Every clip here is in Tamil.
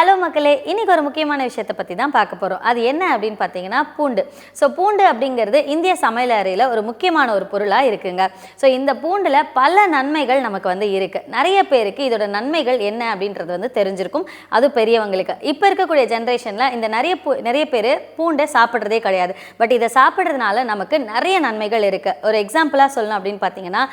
ஹலோ மக்களே இன்னைக்கு ஒரு முக்கியமான விஷயத்தை பற்றி தான் பார்க்க போகிறோம் அது என்ன அப்படின்னு பார்த்தீங்கன்னா பூண்டு. ஸோ பூண்டு அப்படிங்கிறது இந்திய சமையல் அறையில் ஒரு முக்கியமான ஒரு பொருளாக இருக்குங்க. ஸோ இந்த பூண்டில் பல நன்மைகள் நமக்கு வந்து இருக்குது நிறைய பேருக்கு இதோட நன்மைகள் என்ன அப்படின்றது வந்து தெரிஞ்சிருக்கும். அது பெரியவங்களுக்கு. இப்போ இருக்கக்கூடிய ஜென்ரேஷனில் இந்த நிறைய பூ நிறைய பேர் பூண்டை சாப்பிட்றதே கிடையாது. பட் இதை சாப்பிட்றதுனால நமக்கு நிறைய நன்மைகள் இருக்குது ஒரு எக்ஸாம்பிளாக சொல்லணும் அப்படின்னு பார்த்தீங்கன்னா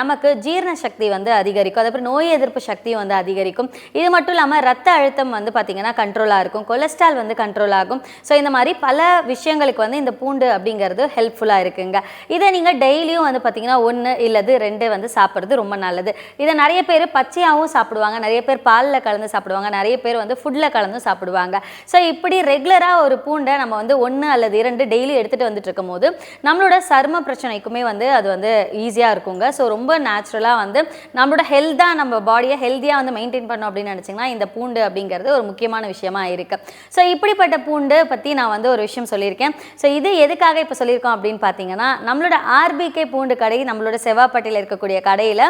நமக்கு ஜீரண சக்தி வந்து அதிகரிக்கும். அதே நோய் எதிர்ப்பு சக்தியும் வந்து அதிகரிக்கும். இது மட்டும் இல்லாமல் ரத்த அழுத்தம் வந்து பார்த்தீங்கன்னா கண்ட்ரோலாக இருக்கும். கொலஸ்ட்ரால் வந்து கண்ட்ரோல் ஆகும். ஸோ இந்த மாதிரி பல விஷயங்களுக்கு வந்து இந்த பூண்டு அப்படிங்கிறது ஹெல்ப்ஃபுல்லாக இருக்குங்க. இதை நீங்கள் டெய்லியும் வந்து பார்த்தீங்கன்னா ஒன்று இல்லது ரெண்டு வந்து சாப்பிட்றது ரொம்ப நல்லது. இதை நிறைய பேர் பச்சையாகவும் சாப்பிடுவாங்க. நிறைய பேர் பாலில் கலந்து சாப்பிடுவாங்க. நிறைய பேர் வந்து ஃபுட்டில் கலந்து சாப்பிடுவாங்க. ஸோ இப்படி ரெகுலராக ஒரு பூண்டை நம்ம வந்து ஒன்று அல்லது இரண்டு டெய்லி எடுத்துகிட்டு வந்துட்டு இருக்கும்போது நம்மளோட சரும பிரச்சனைக்குமே வந்து அது வந்து ஈஸியாக இருக்குங்க. ஸோ ரொம்ப நேச்சுரலாக வந்து நம்மளோட ஹெல்த்தாக நம்ம பாடியை ஹெல்த்தியாக வந்து மெயின்டைன் பண்ணோம் அப்படின்னு நினச்சிங்கன்னா இந்த பூண்டு அப்படிங்கிறது ஒரு முக்கியமான விஷயமா இருக்கு. ஸோ இப்படிப்பட்ட பூண்டு பற்றி நான் வந்து ஒரு விஷயம் சொல்லியிருக்கேன். ஸோ இது எதுக்காக இப்போ சொல்லியிருக்கோம் அப்படின்னு பார்த்தீங்கன்னா நம்மளோட ஆர்பிகே பூண்டு கடை நம்மளோட செவ்வாப்பட்டியில் இருக்கக்கூடிய கடையில்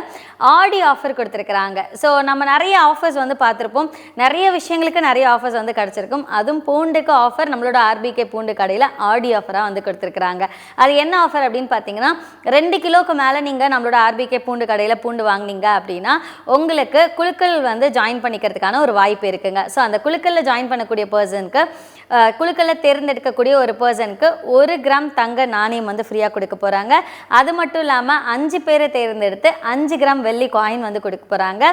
ஆடி ஆஃபர் கொடுத்துருக்குறாங்க. ஸோ நம்ம நிறைய ஆஃபர்ஸ் வந்து பார்த்துருப்போம் நிறைய விஷயங்களுக்கு நிறைய ஆஃபர்ஸ் வந்து கிடச்சிருக்கும். அதுவும் பூண்டுக்கு ஆஃபர் நம்மளோட ஆர்பிகே பூண்டு கடையில் ஆடி ஆஃபராக வந்து கொடுத்துருக்குறாங்க. அது என்ன ஆஃபர் அப்படின்னு பார்த்தீங்கன்னா ரெண்டு கிலோக்கு மேலே நீங்கள் நம்மளோட ஆர்பிகே பூண்டு கடையில் பூண்டு வாங்கினீங்க அப்படின்னா உங்களுக்கு குழுக்கள் வந்து ஜாயின் பண்ணிக்கிறதுக்கான ஒரு வாய்ப்பு இருக்குங்க. ஸோ அந்த குழுக்களில் ஜாயின் பண்ணக்கூடிய பர்சனுக்கு குழுக்களில் தேர்ந்தெடுக்கக்கூடிய ஒரு பர்சனுக்கு ஒரு கிராம் தங்க நாணயம் வந்து ஃப்ரீயாக கொடுக்க போகிறாங்க அது மட்டும் இல்லாமல் அஞ்சு பேரை தேர்ந்தெடுத்து அஞ்சு கிராம் வெள்ளி காயின் வந்து கொடுக்க போகிறாங்க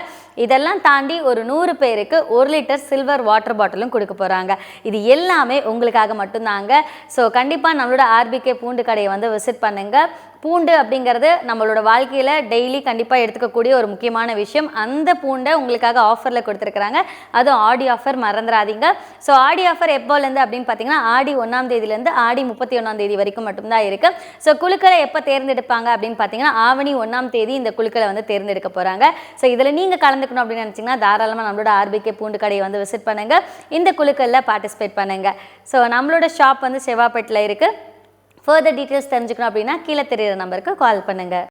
இதெல்லாம் தாண்டி ஒரு நூறு பேருக்கு ஒரு லிட்டர் சில்வர் வாட்டர் பாட்டிலும் கொடுக்க போகிறாங்க இது எல்லாமே உங்களுக்காக மட்டும்தாங்க. ஸோ கண்டிப்பாக நம்மளோட ஆர்பிகே பூண்டு கடையை வந்து விசிட் பண்ணுங்கள் பூண்டு அப்படிங்கிறது நம்மளோட வாழ்க்கையில் டெய்லி கண்டிப்பாக எடுத்துக்கக்கூடிய ஒரு முக்கியமான விஷயம். அந்த பூண்டை உங்களுக்காக ஆஃபரில் கொடுத்துருக்குறாங்க. அதுவும் ஆடி ஆஃபர் மறந்துடாதீங்க ஸோ ஆடி ஆஃபர் எப்போலேருந்து அப்படின்னு பார்த்தீங்கன்னா ஆடி ஒன்றாம் தேதியிலேருந்து ஆடி முப்பத்தி ஒன்றாம் தேதி வரைக்கும் மட்டும்தான் இருக்குது ஸோ குழுக்களை எப்போ தேர்ந்தெடுப்பாங்க அப்படின்னு பார்த்தீங்கன்னா ஆவணி ஒன்றாம் தேதி இந்த குழுக்களை வந்து தேர்ந்தெடுக்க போகிறாங்க ஸோ இதில் நீங்கள் கலந்துக்கணும் அப்படின்னு நினச்சிங்கன்னா தாராளமாக நம்மளோட ஆர்பிகே பூண்டு கடையை வந்து விசிட் பண்ணுங்கள் இந்த குழுக்களில் பார்ட்டிசிபேட் பண்ணுங்கள் ஸோ நம்மளோட ஷாப் வந்து செவ்வாப்பேட்டில் இருக்குது ஃபர்தர் டீட்டெயில்ஸ் தெரிஞ்சுக்கணும் அப்படின்னா கீழே தெரியிற நம்பருக்கு கால் பண்ணுங்கள்